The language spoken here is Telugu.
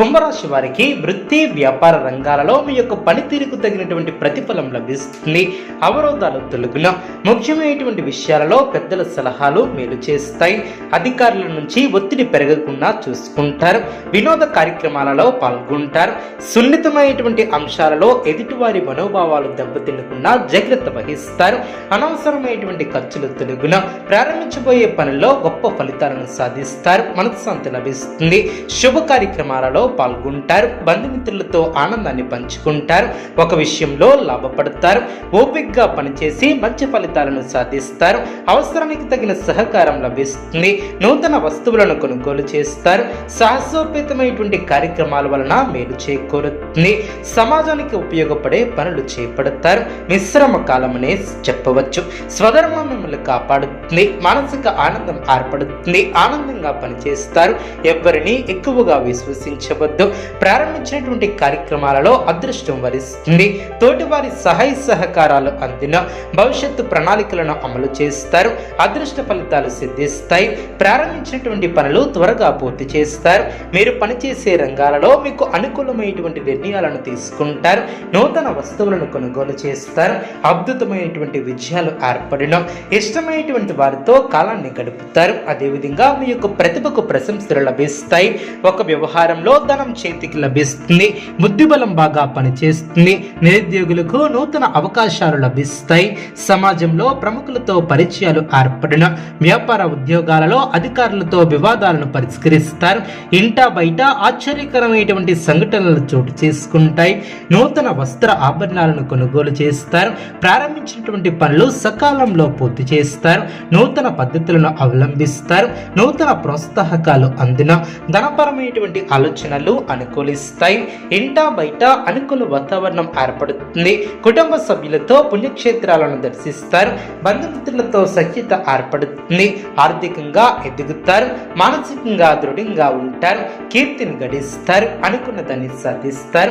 కుంభరాశి వారికి వృత్తి వ్యాపార రంగాలలో మీ యొక్క పనితీరుకు తగినటువంటి ప్రతిఫలం లభిస్తుంది. అవరోధాలు తొలగిన ముఖ్యమైనటువంటి విషయాలలో పెద్దల సలహాలు మేలు చేస్తాయి. అధికారుల నుంచి ఒత్తిడి పెరగకుండా చూసుకుంటారు. వినోద కార్యక్రమాలలో పాల్గొంటారు. సున్నితమైనటువంటి అంశాలలో ఎదుటివారి మనోభావాలు దెబ్బతినకుండా జాగ్రత్త వహిస్తారు. అనవసరమైనటువంటి ఖర్చులు తొలగిన ప్రారంభించబోయే పనుల్లో గొప్ప ఫలితాలను సాధిస్తారు. మనశ్శాంతి లభిస్తుంది. శుభ కార్యక్రమాలలో పాల్గొంటారు బంధుమిత్రులతో ఆనందాన్ని పంచుకుంటారు ఒక విషయంలో లాభపడతారు ఓపిక్గా పనిచేసి మంచి ఫలితాలను సాధిస్తారు అవసరానికి తగిన సహకారం లభిస్తుంది నూతన వస్తువులను కొనుగోలు చేస్తారు సాహసోపేతమైనటువంటి కార్యక్రమాల వలన మేలు చేకూరుతుంది సమాజానికి ఉపయోగపడే పనులు చేపడతారు మిశ్రమ కాలమనే చెప్పవచ్చు. స్వధర్మం మిమ్మల్ని కాపాడుతుంది మానసిక ఆనందం ఏర్పడుతుంది. ఆనందంగా పనిచేస్తారు. ఎవరిని ఎక్కువగా విశ్వసించవద్దు. ప్రారంభించినటువంటి కార్యక్రమాలలో అదృష్టం వరిస్తుంది. తోటివారి సహాయ సహకారాలు అందిన భవిష్యత్తు ప్రణాళికలను అమలు చేస్తారు. అదృష్ట ఫలితాలు సిద్ధిస్తాయి. ప్రారంభించినటువంటి పనులు త్వరగా పూర్తి చేస్తారు. మీరు పనిచేసే రంగాలలో మీకు అనుకూలమైనటువంటి నిర్ణయాలను తీసుకుంటారు. నూతన వస్తువులను కొనుగోలు చేస్తారు. అద్భుతమైనటువంటి విజయాలు ఏర్పడిన ఇష్టమైనటువంటి వారితో కాలాన్ని గడుపుతారు. అదేవిధంగా మీ యొక్క ప్రతిభకు ప్రశంసలు లభిస్తాయి. ఒక వ్యవహారంలో ధనం చేతికి లభిస్తుంది. బుద్ధిబలం బాగా పనిచేస్తుంది. నిరుద్యోగులకు నూతన అవకాశాలు లభిస్తాయి. సమాజంలో ప్రముఖులతో పరిచయాలు ఏర్పడిన వ్యాపార ఉద్యోగాలలో అధికారులతో వివాదాలను పరిష్కరిస్తారు. ఇంటా బయట ఆశ్చర్యకరమైనటువంటి సంఘటనలు చోటు చేసుకుంటాయి. నూతన వస్త్ర ఆభరణాలను కొనుగోలు చేస్తారు. ప్రారంభించినటువంటి పనులు సకాలంలో పూర్తి చేస్తారు. నూతన పద్ధతులను అవలంబిస్తారు నూతన ప్రోత్సాహకాలు అందిన ధనపరమైనటువంటి ఆలోచనలు అనుకూలిస్తాయి. ఇంటా బయట అనుకూల వాతావరణం ఏర్పడుతుంది. కుటుంబ సభ్యులతో పుణ్యక్షేత్రాలను దర్శిస్తారు. బంధుమిత్రులతో సఖ్యత ఏర్పడుతుంది. ఆర్థికంగా ఎదుగుతారు. మానసికంగా దృఢంగా ఉంటారు. కీర్తిని గడిస్తారు. అనుకున్న దాన్ని సాధిస్తారు.